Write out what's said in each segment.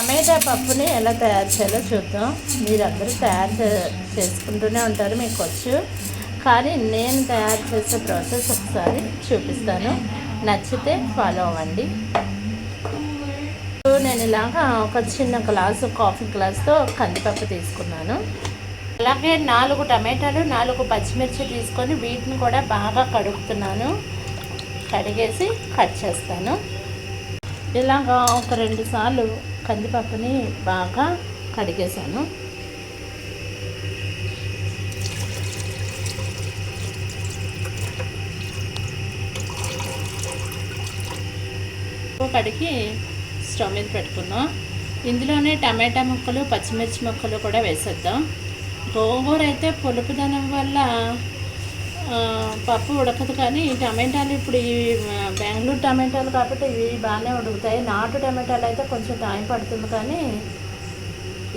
టమాటా పప్పుని ఎలా తయారు చేయాలో చూద్దాం. మీరందరూ తయారు చే- చేసుకుంటూనే ఉంటారు మీకు వచ్చు కానీ నేను తయారు చేసే ప్రాసెస్ ఒకసారి చూపిస్తాను. నచ్చితే ఫాలో అవ్వండి. నేను ఇలాగా ఒక చిన్న గ్లాసు కాఫీ గ్లాస్తో కందిపప్పు తీసుకున్నాను. అలాగే నాలుగు టమాటాలు నాలుగు పచ్చిమిర్చి తీసుకొని వీటిని కూడా బాగా కడుగుతున్నాను. కడిగేసి కట్ చేస్తాను. ఇలాగా ఒక రెండు సార్లు కందిపప్పుని బాగా కడిగేసాను కడిగి స్టవ్ మీద పెట్టుకుందాం. ఇందులోనే టమాటా ముక్కలు పచ్చిమిర్చి ముక్కలు కూడా వేసేద్దాం. గోంగూర అయితే పులుపుదనం వల్ల పప్పు ఉడకదు కానీ ఈ టమాటాలు ఇప్పుడు ఈ బెంగళూరు టమాటాలు కాబట్టి ఇవి బాగానే ఉడుకుతాయి. నాటు టమాటాలు అయితే కొంచెం టైం పడుతుంది కానీ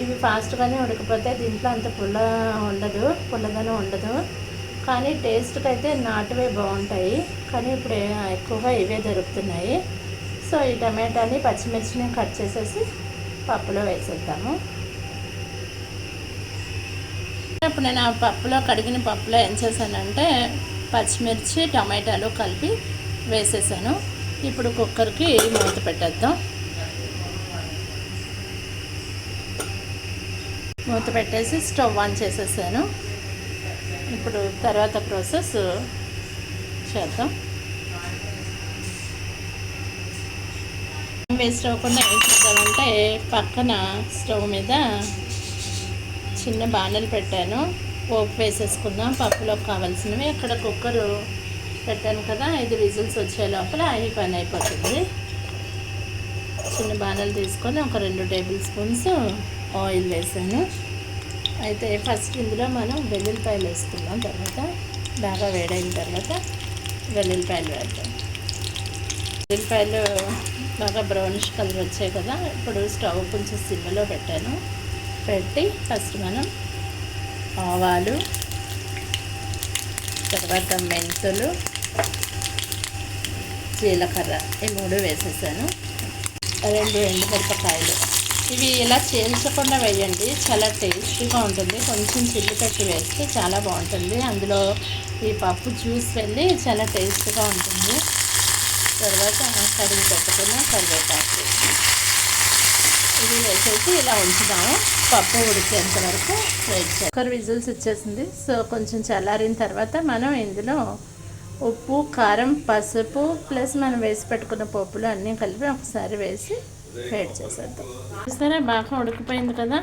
ఇవి ఫాస్ట్గానే ఉడకపోతే దీంట్లో అంత పుల్ల ఉండదు పుల్లగానే ఉండదు. కానీ టేస్ట్కి అయితే నాటువే బాగుంటాయి. కానీ ఇప్పుడు ఎక్కువగా ఇవే దొరుకుతున్నాయి. సో ఈ టమాటాని పచ్చిమిర్చిని కట్ చేసేసి పప్పులో వేసేద్దాము. ఇప్పుడు నేను ఆ పప్పులో కడిగిన పప్పులో ఏం చేశానంటే పచ్చిమిర్చి టమాటాలు కలిపి వేసేసాను. ఇప్పుడు కుక్కర్కి మూత పెట్టేద్దాం. మూత పెట్టేసి స్టవ్ ఆన్ చేసేసాను. ఇప్పుడు తర్వాత ప్రాసెస్ చేద్దాం. వేస్ట్ అవ్వకుండా ఏం చేద్దామంటే పక్కన స్టవ్ మీద చిన్న బాణలు పెట్టాను. పోపు వేసేసుకుందాం పప్పులోకి కావాల్సినవి. అక్కడ కుక్కర్ పెట్టాను కదా ఐదు విజిల్స్ వచ్చే లోపల అవి పని అయిపోతుంది. చిన్న బాణలు తీసుకొని ఒక రెండు టేబుల్ స్పూన్స్ ఆయిల్ వేసాను. అయితే ఫస్ట్ ఇందులో మనం వెల్లుల్లిపాయలు వేసుకుందాం తర్వాత. బాగా వేడైన తర్వాత వెల్లుల్లిపాయలు వేద్దాం. వెల్లుల్లిపాయలు బాగా బ్రౌనిష్ కలర్ వచ్చాయి కదా. ఇప్పుడు స్టవ్ కొంచెం సిమ్లో పెట్టాను. పెట్టి ఫస్ట్ మనం ఆవాలు తర్వాత మెంతులు జీలకర్ర ఈ మూడు వేసేసాను. రెండు ఎండుమిరపకాయలు. ఇవి ఇలా చేల్చకుండా వేయండి. చాలా టేస్టీగా ఉంటుంది. కొంచెం చిల్లు పెట్టి వేస్తే చాలా బాగుంటుంది. అందులో ఈ పప్పు జ్యూస్ వెళ్ళి చాలా టేస్ట్గా ఉంటుంది. తర్వాత కడిగి పెట్టుకున్న కరివేపాకు. ఇది వేసేసి ఇలా ఉంచుదాము. పప్పు ఉడికేంత వరకు వెయిట్ చేయాలి ఒకరు విజిల్స్ వచ్చేసింది సో కొంచెం చల్లారిన తర్వాత మనం ఇందులో ఉప్పు కారం పసుపు ప్లస్ మనం వేసి పెట్టుకున్న పప్పులు అన్నీ కలిపి ఒకసారి వేసి వేడి చేసేద్దాం. సరే బాగా ఉడికిపోయింది కదా?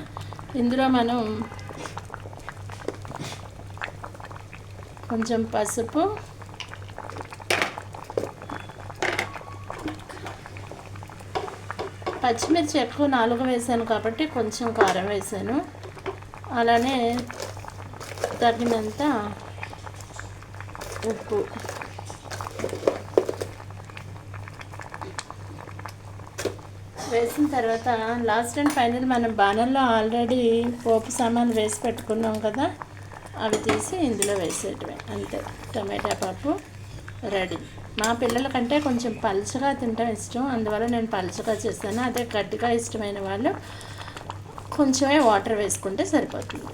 ఇందులో మనం కొంచెం పసుపు పచ్చిమిర్చి ఎక్కువ నాలుగు వేసాను కాబట్టి కొంచెం కారం వేసాను. అలానే తగినంత ఉప్పు. వేసిన తర్వాత లాస్ట్ అండ్ ఫైనల్ మనం బాణల్లో ఆల్రెడీ పోపు సామాన్లు వేసి పెట్టుకున్నాం కదా అవి తీసి ఇందులో వేసేయటమే. అంతే. టమాటా పప్పు రెడీ. మా పిల్లలకంటే కొంచెం పలుచగా తింటాం ఇష్టం. అందువల్ల నేను పలుచగా చేస్తాను. అదే గట్టిగా ఇష్టమైన వాళ్ళు కొంచెమే వాటర్ వేసుకుంటే సరిపోతుంది.